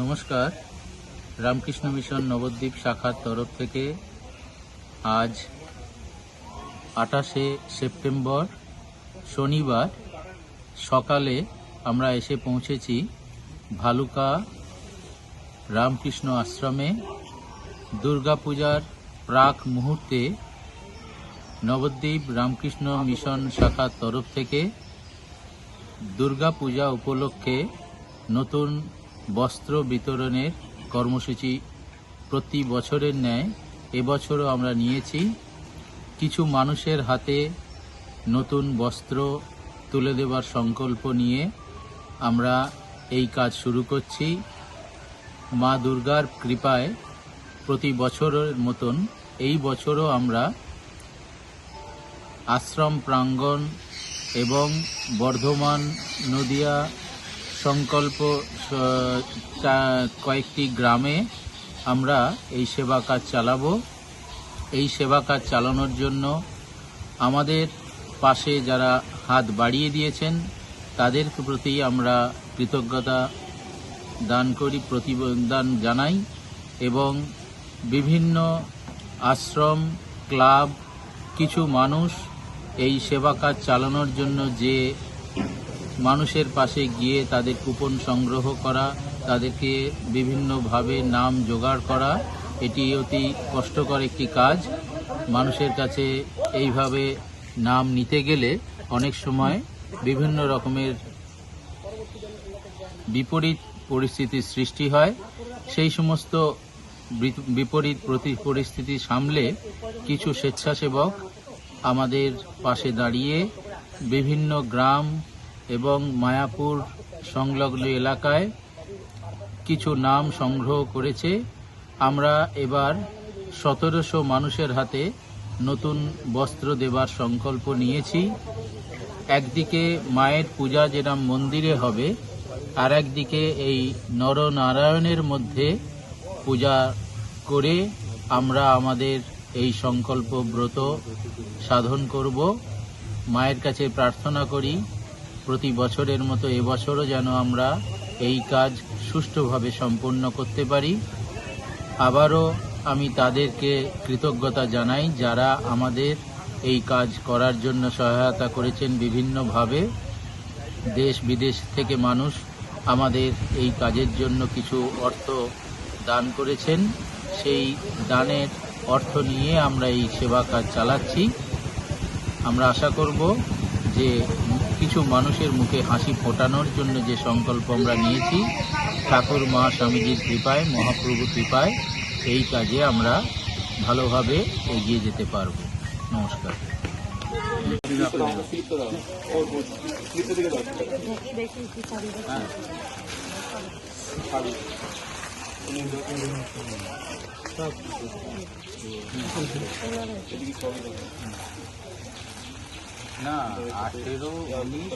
নমস্কার। রামকৃষ্ণ মিশন নবদ্বীপ শাখার তরফ থেকে আজ আঠাশে সেপ্টেম্বর শনিবার সকালে আমরা এসে পৌঁছেছি ভালুকা রামকৃষ্ণ আশ্রমে। দুর্গাপূজার প্রাক মুহূর্তে নবদ্বীপ রামকৃষ্ণ মিশন শাখার তরফ থেকে দুর্গাপূজা উপলক্ষে নতুন বস্ত্র বিতরণের কর্মসূচি প্রতি বছরের ন্যায় এবছরও আমরা নিয়েছি। কিছু মানুষের হাতে নতুন বস্ত্র তুলে দেওয়ার সংকল্প নিয়ে আমরা এই কাজ শুরু করছি। মা দুর্গার কৃপায় প্রতি বছরের মতন এই বছরও আমরা আশ্রম প্রাঙ্গণ এবং বর্ধমান, নদিয়া সংকল্প কয়েকটি গ্রামে আমরা এই সেবা কাজ চালাবো। এই সেবা কাজ চালানোর জন্য আমাদের পাশে যারা হাত বাড়িয়ে দিয়েছেন তাদের প্রতি আমরা কৃতজ্ঞতা দান করি, প্রতিদান জানাই এবং বিভিন্ন আশ্রম, ক্লাব, কিছু মানুষ এই সেবা কাজ চালানোর জন্য যে মানুষের পাশে গিয়ে তাদের কুপন সংগ্রহ করা, তাদেরকে বিভিন্নভাবে নাম জোগাড় করা, এটি অতি কষ্টকর একটি কাজ। মানুষের কাছে এইভাবে নাম নিতে গেলে অনেক সময় বিভিন্ন রকমের বিপরীত পরিস্থিতির সৃষ্টি হয়। সেই সমস্ত বিপরীত প্রতি, পরিস্থিতি সামলে কিছু স্বেচ্ছাসেবক আমাদের পাশে দাঁড়িয়ে বিভিন্ন গ্রাম এবং মায়াপুর সংলগ্ন এলাকায় কিছু নাম সংগ্রহ করেছে। আমরা এবার সতেরোশো মানুষের হাতে নতুন বস্ত্র দেবার সংকল্প নিয়েছি। একদিকে মায়ের পূজা যেরকম মন্দিরে হবে আর একদিকে এই নরনারায়ণের মধ্যে পূজা করে আমরা আমাদের এই সংকল্প ব্রত সাধন করব। মায়ের কাছে প্রার্থনা করি প্রতি বছরের মতো এবছরও যেন আমরা এই কাজ সুষ্ঠুভাবে সম্পন্ন করতে পারি। আবারও আমি তাদেরকে কৃতজ্ঞতা জানাই যারা আমাদের এই কাজ করার জন্য সহায়তা করেছেন বিভিন্নভাবে। দেশ বিদেশ থেকে মানুষ আমাদের এই কাজের জন্য কিছু অর্থ দান করেছেন। সেই দানের অর্থ নিয়ে আমরা এই সেবা কাজ চালাচ্ছি। আমরা আশা করব যে কিছু মানুষের মুখে হাসি ফোটানোর জন্য যে সংকল্প আমরা নিয়েছি, ঠাকুর মা স্বামীজির কৃপায় মহাপ্রভু কৃপায়, এই কাজে আমরা ভালোভাবে এগিয়ে যেতে পারব। নমস্কার। না আঠেরো উনিশ